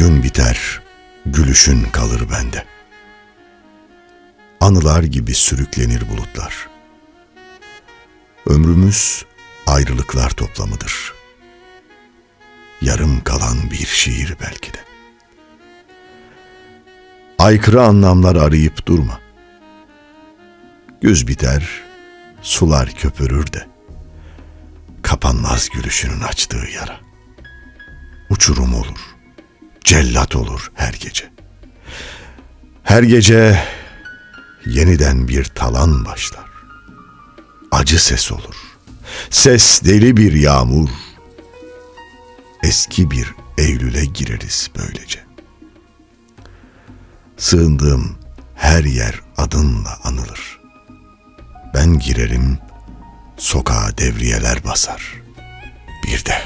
Gün biter, gülüşün kalır bende. Anılar gibi sürüklenir bulutlar. Ömrümüz ayrılıklar toplamıdır. Yarım kalan bir şiir belki de. Aykırı anlamlar arayıp durma. Güz biter, sular köpürür de. Kapanmaz gülüşünün açtığı yara. Uçurum olur, cellat olur her gece. Her gece yeniden bir talan başlar. Acı ses olur. Ses deli bir yağmur. Eski bir Eylül'e gireriz böylece. Sığındığım her yer adınla anılır. Ben girerim, sokağa devriyeler basar. Bir de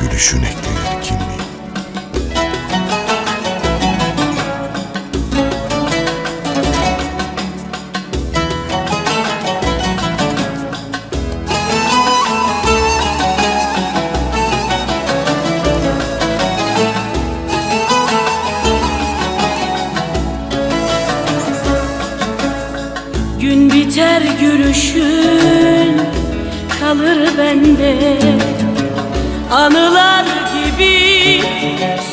gülüşün eklenir kimliği. Biter gülüşün kalır bende. Anılar gibi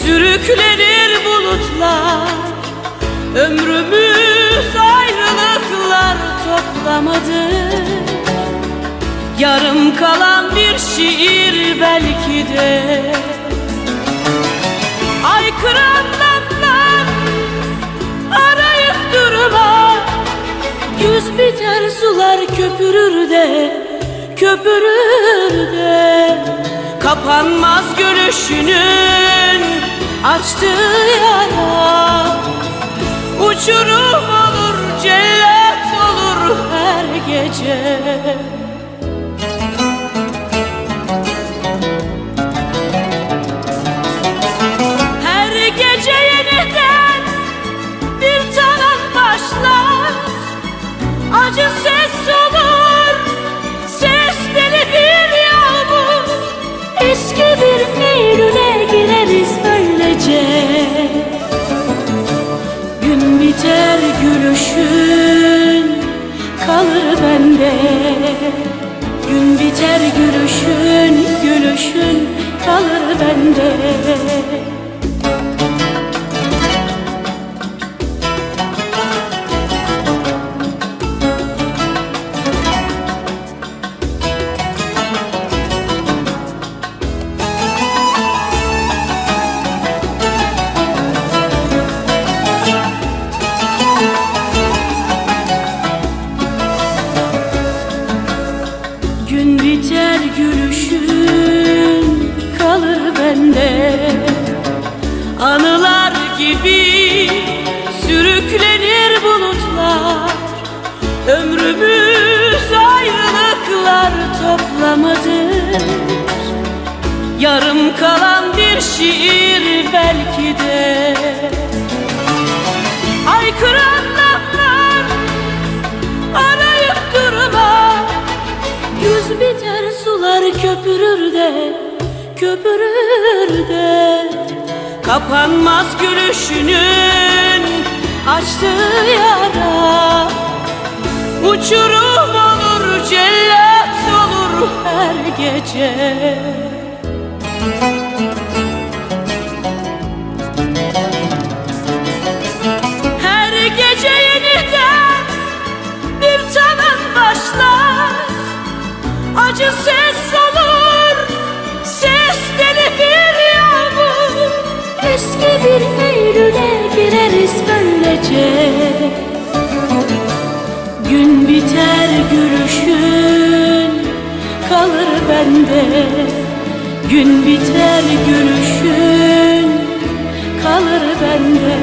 sürüklenir bulutlar Ömrümüz ayrılıklar toplamadı. Yarım kalan bir şiir belki de. Aykırı köpürür de Köpürür de. Kapanmaz gülüşünün Açtığı yara. Uçurum olur cellat olur her gece. Her Bende Gün biter gülüşün Gülüşün kalır bende şiir belki de. Aykırı anlamlar arayıp durma. Yüz biter sular köpürür de Köpürür de. Kapanmaz gülüşünün Açtığı yara. Uçurum olur cellat olur her gece bir Eylül'e gireriz böylece. Gün biter gülüşün Kalır bende. Gün biter gülüşün Kalır bende